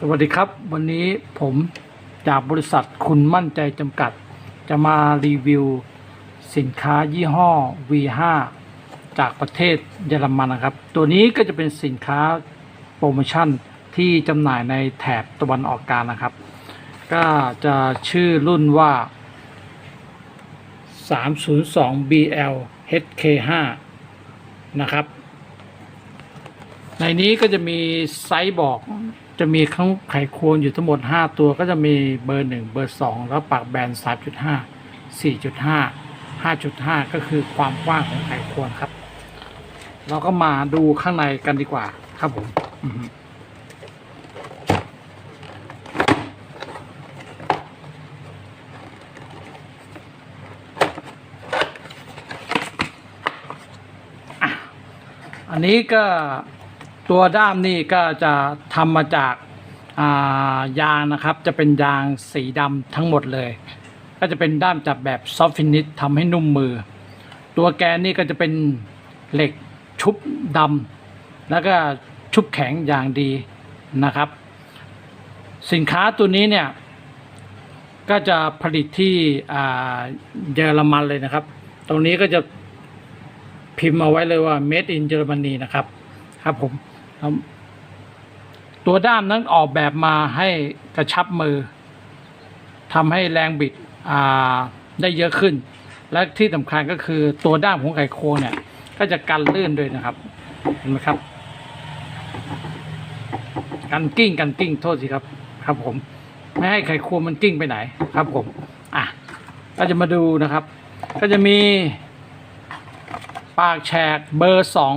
สวัสดีครับ วันนี้ผมจากบริษัทคุณมั่นใจจำกัด จะมารีวิว สินค้ายี่ห้อ V5 จากประเทศเยอรมันนะครับ ตัวนี้ก็จะเป็นสินค้าโปรโมชั่นที่จำหน่ายในแถบตะวันออกกลางนะครับ ก็จะชื่อรุ่นว่า 302 BL HK5 นะครับ ในนี้ก็จะมีไซส์บอก จะมีข้างไขควงอยู่ทั้งหมด 5 ตัวก็จะมีเบอร์ 1 เบอร์ 2 แล้วปากแบน 3.5 4.5 5.5 ก็คือความกว้างของไขควงครับ เราก็มาดูข้างในกันดีกว่าครับผมอันนี้ก็ ตัวด้ามนี่ก็จะทำมาจากายางนะครับ จะเป็นยางสีดำทั้งหมดเลย ก็จะเป็นด้ามจับแบบซอฟต์ฟินิชทำให้นุ่มมือ ตัวแกนนี่ก็จะเป็นเหล็กชุบดำแล้วก็ชุบแข็งอย่างดีนะครับ สินค้าตัวนี้เนี่ย ก็จะผลิตที่เยอรมันเลยนะครับ ตรงนี้ก็จะพิมพ์เอาไว้เลยว่า made in Germany นะครับ ครับผม ตัวด้ามนั้นออกแบบมาให้กระชับมือทำให้แรงบิดได้เยอะขึ้น และที่สำคัญก็คือตัวด้ามของไขควงเนี่ย ก็จะกันลื่นด้วยนะครับ เห็นไหมครับ กันกิ้งกันกิ้งโทษสิครับ ครับผม ไม่ให้ไขควงมันกิ้งไปไหนครับผม อะ ก็จะมาดูนะครับ ก็จะมีปากแฉกเบอร์สอง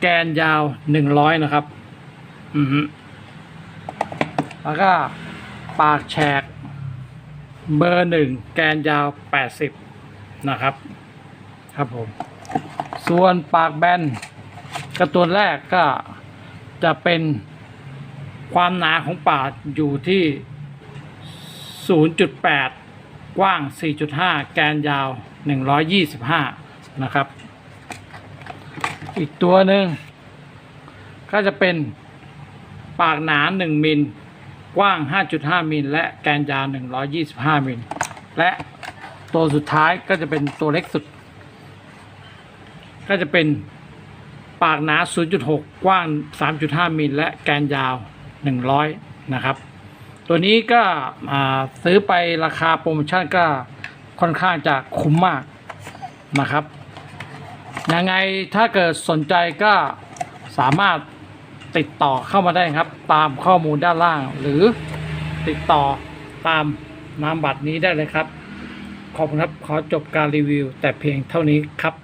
แกนยาวหนึ่งร้อยนะครับ อือแล้วก็ปากแฉก เบอร์หนึ่งแกนยาวแปดสิบนะครับ ครับผม ส่วนปากแบนกระตัวแรกก็จะเป็นความหนาของปากอยู่ที่ 0.8 กว้าง 4.5 แกนยาว 125 นะครับ อีกตัวหนึ่งก็จะเป็นปากหนา 1 มิล กว้าง 5.5 มิล และแกนยาว 125 มิล และตัวสุดท้ายก็จะเป็นตัวเล็กสุด ก็จะเป็นปากหนา 0.6 กว้าง 3.5 มิล และแกนยาว 100 นะครับ ตัวนี้ก็ซื้อไปราคาโปรโมชั่นก็ค่อนข้างจะคุ้มมากนะครับ ยังไงถ้าเกิดสนใจก็สามารถติดต่อเข้ามาได้ครับ ตามข้อมูลด้านล่าง หรือติดต่อตามนามบัตรนี้ได้เลยครับ ขอบคุณครับ ขอจบการรีวิว แต่เพียงเท่านี้ครับ